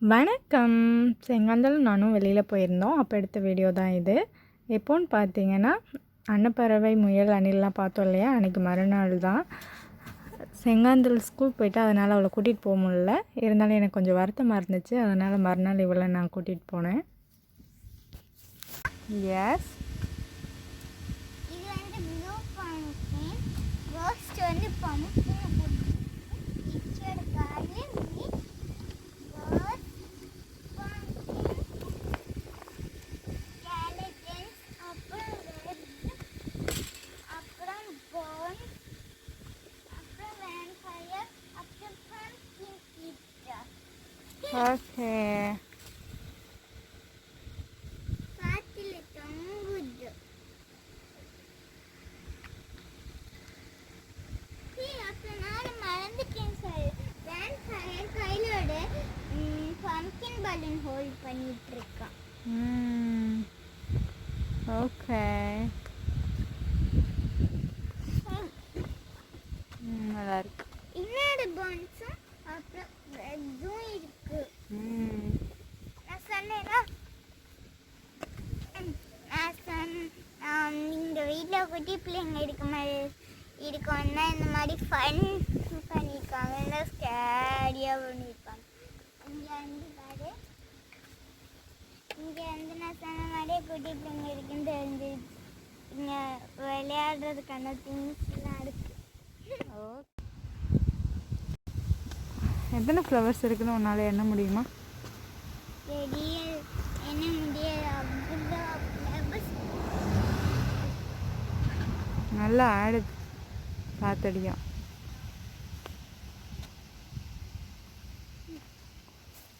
வணக்கம். செங்காந்தலும் நானும் வெளியில் போயிருந்தோம். அப்போ எடுத்த வீடியோ தான் இது. எப்போன்னு பார்த்தீங்கன்னா அன்னப்பறவை முயல் அணிலெலாம் பார்த்தோம் இல்லையா? அன்றைக்கி மறுநாள் தான். செங்காந்தல் ஸ்கூல் போயிட்டு அதனால் அவளை கூட்டிகிட்டு போக முடியல. இருந்தாலும் எனக்கு கொஞ்சம் வருத்தமாக இருந்துச்சு. அதனால் மறுநாள் இவளை நான் கூட்டிகிட்டு போனேன். எஸ் இது வந்து ப்ளூ பம்ப்கின் ரோஸ்ட் வந்து பம்ப்கின் கையிலோட பம்ப்கின் பலூன் ஹோல்ட் பண்ணிட்டு இருக்கான் ஓகே நல்லா இருக்கு. இன்னொரு பான்ஸும் அப்புறம் ரெட்டும் இருக்கு. நான் சொன்னேன்னா நான் சொன்ன இந்த வீட்டில் குட்டி பிள்ளைங்க இருக்க மாதிரி இருக்கோம்னா இந்த மாதிரி ஃபன் பண்ணியிருக்காங்க இல்லை ஸ்கேரியாக பண்ணியிருக்காங்க. இங்கே வந்து பாரு. இங்கே வந்து நான் சொன்ன மாதிரியே குட்டி பிள்ளைங்க இருக்குன்னு தெரிஞ்சு இங்கே விளையாடுறதுக்கான திங்ஸ்லாம் ஓ. எத்தனை ஃப்ளவர்ஸ் இருக்குன்னு உன்னால் எண்ண முடியுமா? என்ன flowers. நல்லா ஆடுது காத்தடியும்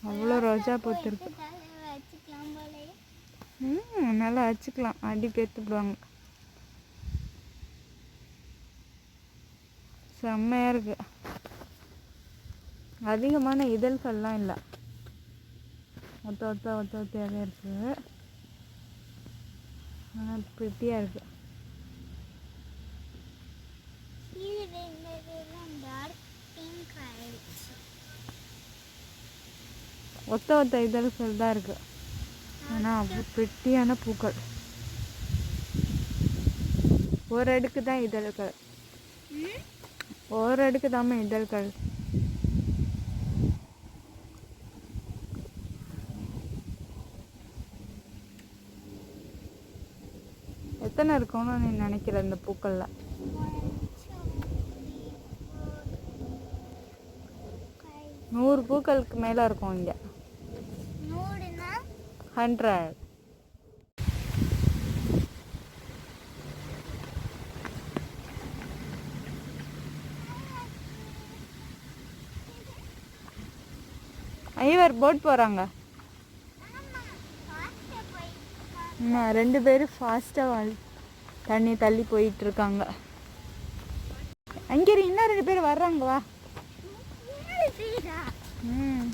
அவ்வளோ ரோஜா பூத்திருக்கு ம் நல்லா வச்சுக்கலாம் அடி பேத்துடுவாங்க செம்மையாக இருக்கு. அதிகமான இதழ்கள்லாம் இல்லை. ஒத்த ஒத்த ஒத்த ஒத்தையாகவே இருக்கு. ஆனால் ப்ரிட்டியாக இருக்கு. கீழே இருந்ததெல்லாம் டார்க் பிங்க் ஆயிடுச்சு ஒத்த ஒத்த இதழ்கள் தான் இருக்கு. ஆனால் ப்ரிட்டியான பூக்கள். ஒரு அடுக்கு தான் இதழ்கள்? ஒரு அடுக்கு தாம்மா இதழ்கள். எத்தனை இருக்கும்னு நீ நினைக்கிற இந்த பூக்கள்ல? நூறு பூக்களுக்கு மேலே இருக்கும் இங்கே. ஹண்ட்ரட் ஐவர் போட் போகிறாங்க ஆமா ஃபாஸ்ட்டாக போய் இன்னும் ரெண்டு பேரும் ஃபாஸ்ட்டாக தண்ணி தள்ளி போயிட்டுருக்காங்க. அங்கே இன்னும் ரெண்டு பேர் வர்றாங்க வா. ம்.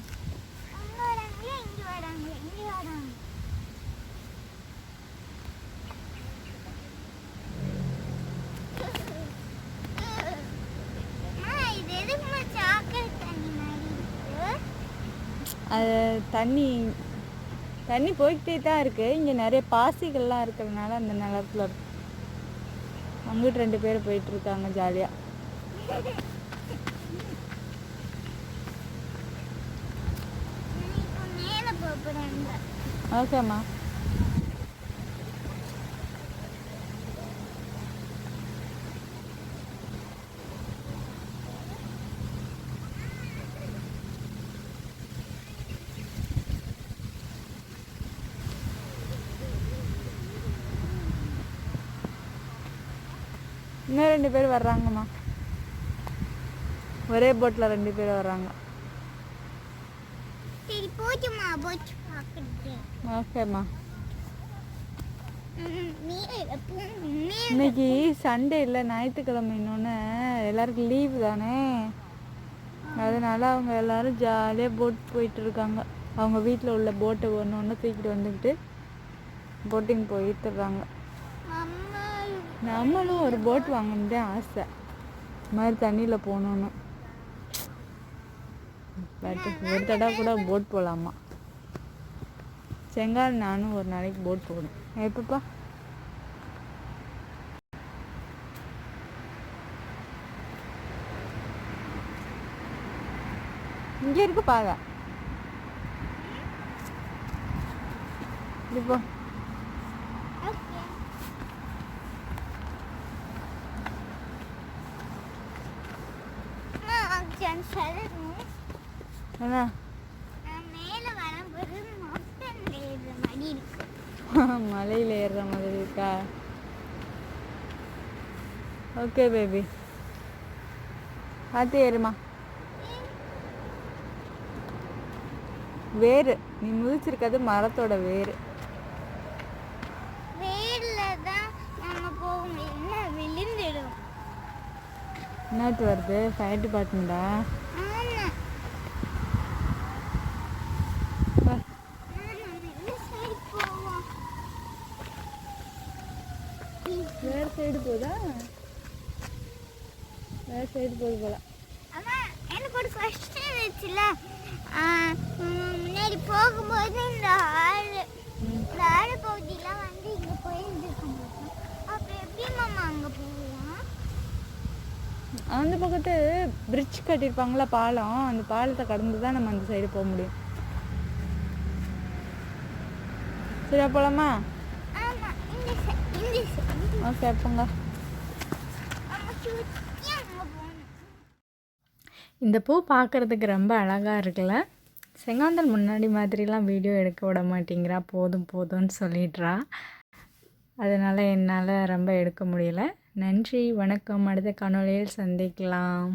அது தண்ணி தண்ணி போய்கிட்டே தான் இருக்குது இங்கே நிறைய பாசிகள்லாம் இருக்கிறதுனால அந்த நிலத்துல இருக்கு. அங்கிட்டு ரெண்டு பேர் போயிட்டு இருக்காங்க ஜாலியாக ஓகேம்மா. இன்னும் ரெண்டு பேர் வர்றாங்கம்மா. ஒரே போட்டில் ரெண்டு பேர் வர்றாங்க. ஓகேம்மா. இன்னைக்கு சண்டே இல்லை ஞாயிற்றுக்கிழமை இன்னொன்று எல்லாருக்கும் லீவு தானே. அதனால அவங்க எல்லாரும் ஜாலியாக போட் போயிட்டு இருக்காங்க. அவங்க வீட்டில் உள்ள போட்டை ஒன்று ஒன்று தூக்கிட்டு வந்துக்கிட்டு போட்டிங் போயிட்டுறாங்க நம்மளும் ஒரு போட் வாங்கணுதே ஆசை. இது மாதிரி தண்ணியில் போகணுன்னு பட் ஒரு தடவை கூட போட் போகலாமா? செங்கால் நானும் ஒரு நாளைக்கு போட் போகணும். எப்பப்பா? இங்கே இருக்கு பாதை. இப்போ ஓகே நான் சொல்லணும் என்ன? மேலே வரும்போது மவுண்டன் ஏறுற மாதிரி இருக்கு. மலையில் ஏறுற மாதிரி இருக்கா? ஓகே பேபி பார்த்து ஏறுமா. வேறு. நீ முதிச்சிருக்கிறது மரத்தோட வேறு வேர்ல தான் நம்ம போக முடியும் விழுந்துடும் என்னட்டு வருது? ஃபயர் டிபார்ட்மெண்ட்டா சைடு போவோம் வேறு சைடு போதா? வேறு சைடு போகுது போல. அம்மா எனக்கு ஒரு கொஸ்டின் இருந்துச்சுல. ஆ, முன்னாடி போகும்போது இந்த ஆறு இந்த ஆறு பகுதியெலாம் வந்து இங்கே போயிருந்துருக்கும் அப்போ எப்படி மாமா அங்கே போவோம் அந்த பக்கத்து பிரிட்ஜ் கட்டியிருப்பாங்களா பாலம் அந்த பாலத்தை கடந்து தான் நம்ம அந்த சைடு போக முடியும். சரியா போலாமா? ஆமாம் இந்த சை- இந்த சைடு ஓகே போங்க இந்த பூ பார்க்குறதுக்கு ரொம்ப அழகாக இருக்குல்ல? செங்காந்தல் முன்னாடி மாதிரிலாம் வீடியோ எடுக்க விட மாட்டேங்கிறா போதும் போதும்னு சொல்லிடுறா. அதனால் என்னால் ரொம்ப எடுக்க முடியல. நன்றி வணக்கம். அடுத்த காணொலியில் சந்திக்கலாம்.